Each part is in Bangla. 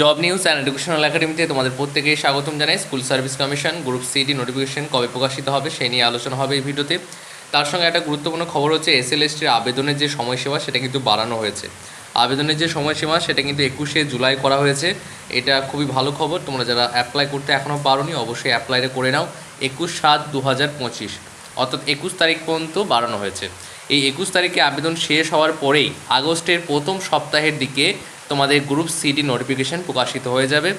জব নিউজ অ্যান্ড এডুকেশনাল একাডেমিতে তোমাদের প্রত্যেকেই স্বাগতম জানাই। School service commission group CD notification কবে প্রকাশিত হবে সেই নিয়ে আলোচনা হবে এই ভিডিওতে। তার সঙ্গে একটা গুরুত্বপূর্ণ খবর হচ্ছে এসএলএসটির আবেদনের যে সময়সীমা, সেটা কিন্তু বাড়ানো হয়েছে। আবেদনের যে সময়সীমা, সেটা কিন্তু একুশে জুলাই করা হয়েছে। এটা খুবই ভালো খবর। তোমরা যারা অ্যাপ্লাই করতে এখনও পারোনি, অবশ্যই অ্যাপ্লাইটা করে নাও। একুশ সাত দু হাজার পঁচিশ, অর্থাৎ একুশ তারিখ পর্যন্ত বাড়ানো হয়েছে। এই একুশ তারিখে আবেদন শেষ হওয়ার পরেই আগস্টের প্রথম সপ্তাহের দিকে তোমাদের গ্রুপ সিডি নোটিফিকেশন প্রকাশিত হয়ে যাবে।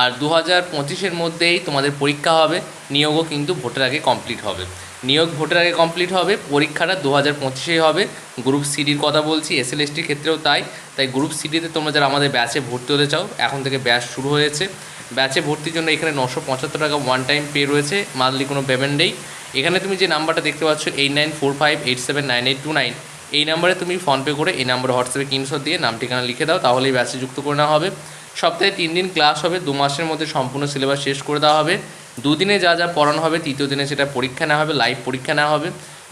আর দু হাজার পঁচিশের মধ্যেই তোমাদের পরীক্ষা হবে, নিয়োগও কিন্তু ভোটের আগে কমপ্লিট হবে। নিয়োগ ভোটের আগে কমপ্লিট হবে, পরীক্ষাটা দু হাজার পঁচিশেই হবে। গ্রুপ সিডির কথা বলছি এস এল এসটির ক্ষেত্রেও তাই। তাই গ্রুপ সিডিতে তোমরা যারা আমাদের ব্যাচে ভর্তি হতে চাও, এখন থেকে ব্যাচ শুরু হয়েছে। ব্যাচে ভর্তির জন্য এখানে নশো পঁচাত্তর টাকা ওয়ান টাইম পে রয়েছে মান্থলি কোনো পেমেন্ট নেই। এখানে তুমি যে নাম্বারটা দেখতে পাচ্ছ eight nine four five eight seven nine eight two nine এই নাম্বারে তুমি ফোনপে করে এই নাম্বারে হোয়াটসঅ্যাপে কিনশো দিয়ে নাম ঠিকানা লিখে দাও তাহলে এই ব্যাচে যুক্ত করে নেওয়া হবে। সপ্তাহে তিন দিন ক্লাস হবে, দু মাসের মধ্যে সম্পূর্ণ সিলেবাস শেষ করে দেওয়া হবে। দুদিনে যা যা পড়ানো হবে, তৃতীয় দিনে সেটা পরীক্ষা নেওয়া হবে লাইভ পরীক্ষা নেওয়া হবে।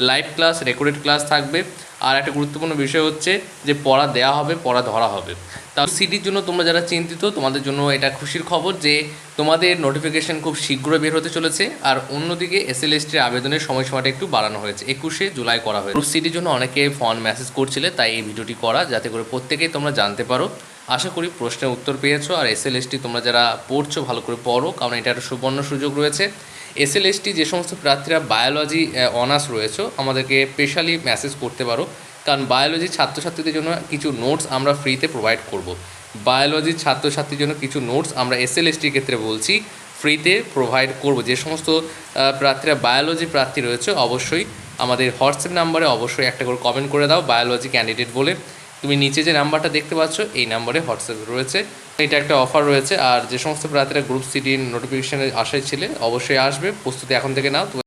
লাইভ ক্লাস রেকর্ডেড ক্লাস থাকবে। আর একটা গুরুত্বপূর্ণ বিষয় হচ্ছে যে পড়া দেওয়া হবে, পড়া ধরা হবে। তা সিটির জন্য তোমরা যারা চিন্তিত, তোমাদের জন্য এটা খুশির খবর যে তোমাদের নোটিফিকেশন খুব শীঘ্রই বের হতে চলেছে। আর অন্যদিকে এস এল এসটির আবেদনের সময়সীমাটা একটু বাড়ানো হয়েছে। একুশে জুলাই করা হয়েছে। গ্রুপ সিটির জন্য অনেকে ফোন মেসেজ করছিলে, তাই এই ভিডিওটি করা, যাতে করে প্রত্যেকেই তোমরা জানতে পারো। আশা করি প্রশ্নের উত্তর পেয়েছ। আর এস এল এসটি তোমরা যারা পড়ছো, ভালো করে পড়ো, কারণ এটা একটা সুবর্ণ সুযোগ রয়েছে। এস এল এসটি যে সমস্ত প্রার্থীরা বায়োলজি অনার্স রয়েছে, আমাদেরকে স্পেশালি মেসেজ করতে পারো। কারণ বায়োলজি ছাত্রছাত্রীদের জন্য কিছু নোটস আমরা ফ্রিতে প্রোভাইড করব। বায়োলজির ছাত্রছাত্রীর জন্য কিছু নোটস আমরা এস এল এসটির ক্ষেত্রে বলছি ফ্রিতে প্রোভাইড করব। যে সমস্ত প্রার্থীরা বায়োলজি প্রার্থী রয়েছে, অবশ্যই আমাদের হোয়াটসঅ্যাপ নাম্বারে অবশ্যই একটা করে কমেন্ট করে দাও বায়োলজি ক্যান্ডিডেট বলে। তুমি নিচে যে নাম্বারটা দেখতে পাচ্ছ, এই নাম্বারে হোয়াটসঅ্যাপ রয়েছে। এটা একটা অফার রয়েছে, আর যে সমস্ত প্রার্থীরা গ্রুপ সিডির নোটিফিকেশানের আশায় ছিলেন অবশ্যই আসবে। প্রস্তুতি এখন থেকে নাও।